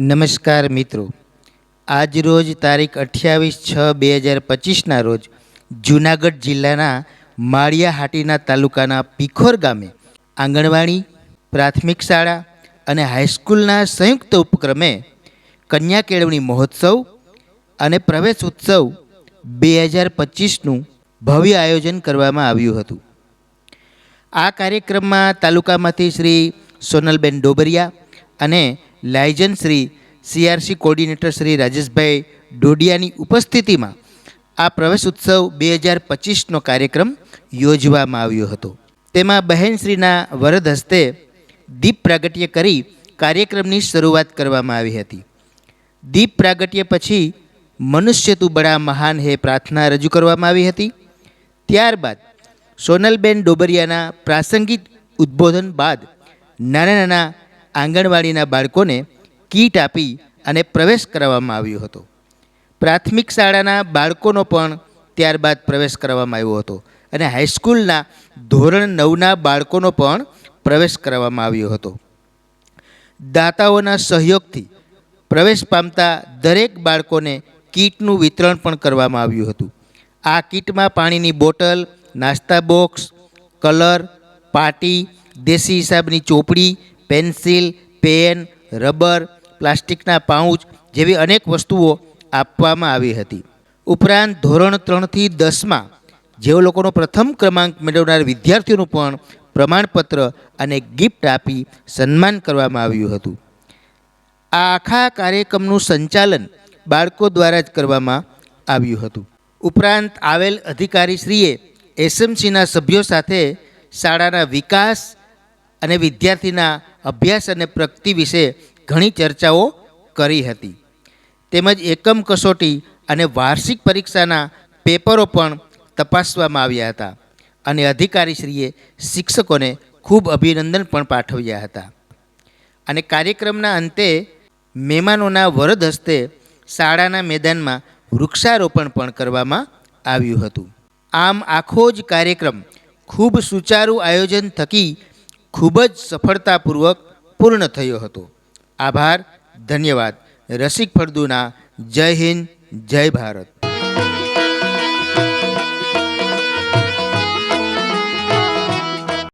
નમસ્કાર મિત્રો. આજ રોજ તારીખ અઠ્યાવીસ છ બે હજાર પચીસના રોજ જૂનાગઢ જિલ્લાના માળિયાહાટીના તાલુકાના પીખોર ગામે આંગણવાડી, પ્રાથમિક શાળા અને હાઈસ્કૂલના સંયુક્ત ઉપક્રમે કન્યા કેળવણી મહોત્સવ અને પ્રવેશ ઉત્સવ બે હજાર પચીસનું ભવ્ય આયોજન કરવામાં આવ્યું હતું. આ કાર્યક્રમમાં તાલુકામાંથી શ્રી સોનલબેન ડોબરિયા અને liaison Shri CRC coordinator Shri Rajeshbhai ડોડિયાની ઉપસ્થિતિમાં આ પ્રવેશ ઉત્સવ બે હજાર પચીસનો કાર્યક્રમ યોજવામાં આવ્યો હતો. તેમાં બહેનશ્રીના વરદ હસ્તે દીપ પ્રાગટ્ય કરી કાર્યક્રમની શરૂઆત કરવામાં આવી હતી. દીપ પ્રાગટ્ય પછી મનુષ્ય તું બડા મહાન હે પ્રાર્થના રજૂ કરવામાં આવી હતી. ત્યારબાદ સોનલબેન ડોબરિયાના પ્રાસંગિક ઉદ્બોધન બાદ નાના નાના આંગણવાડીના બાળકોને કીટ આપી અને પ્રવેશ કરાવવામાં આવ્યો હતો. પ્રાથમિક શાળાના બાળકોનો પણ ત્યારબાદ પ્રવેશ કરવામાં આવ્યો હતો અને હાઈસ્કૂલના ધોરણ નવના બાળકોનો પણ પ્રવેશ કરવામાં આવ્યો હતો. દાતાઓના સહયોગથી પ્રવેશ પામતા દરેક બાળકોને કીટનું વિતરણ પણ કરવામાં આવ્યું હતું. આ કીટમાં પાણીની બોટલ, નાસ્તા બોક્સ, કલર, પાટી, દેશી હિસાબની ચોપડી પેન્સિલ, પેન, રબર, પ્લાસ્ટિકના પાઉચ જેવી અનેક વસ્તુઓ આપવામાં આવી હતી. ઉપરાંત ધોરણ ત્રણથી દસમાં જેઓ લોકોનો પ્રથમ ક્રમાંક મેળવનાર વિદ્યાર્થીઓનું પણ પ્રમાણપત્ર અને ગિફ્ટ આપી સન્માન કરવામાં આવ્યું હતું. આ આખા કાર્યક્રમનું સંચાલન બાળકો દ્વારા જ કરવામાં આવ્યું હતું. ઉપરાંત આવેલ અધિકારીશ્રીએ એસએમસીના સભ્યો સાથે શાળાના વિકાસ અને વિદ્યાર્થીના અભ્યાસ અને પ્રગતિ વિશે ઘણી ચર્ચાઓ કરી હતી. તેમજ એકમ કસોટી અને વાર્ષિક પરીક્ષાના પેપરો પણ તપાસવામાં આવ્યા હતા અને અધિકારીશ્રીએ શિક્ષકોને ખૂબ અભિનંદન પણ પાઠવ્યા હતા. અને કાર્યક્રમના અંતે મહેમાનોના વરદ હસ્તે શાળાના મેદાનમાં વૃક્ષારોપણ પણ કરવામાં આવ્યું હતું. આમ આખો જ કાર્યક્રમ ખૂબ સુચારું આયોજન થકી ખૂબ જ સફળતાપૂર્વક પૂર્ણ થયો હતો. આભાર ધન્યવાદ. રસિક ફળદુના જય હિન્દ જય ભારત.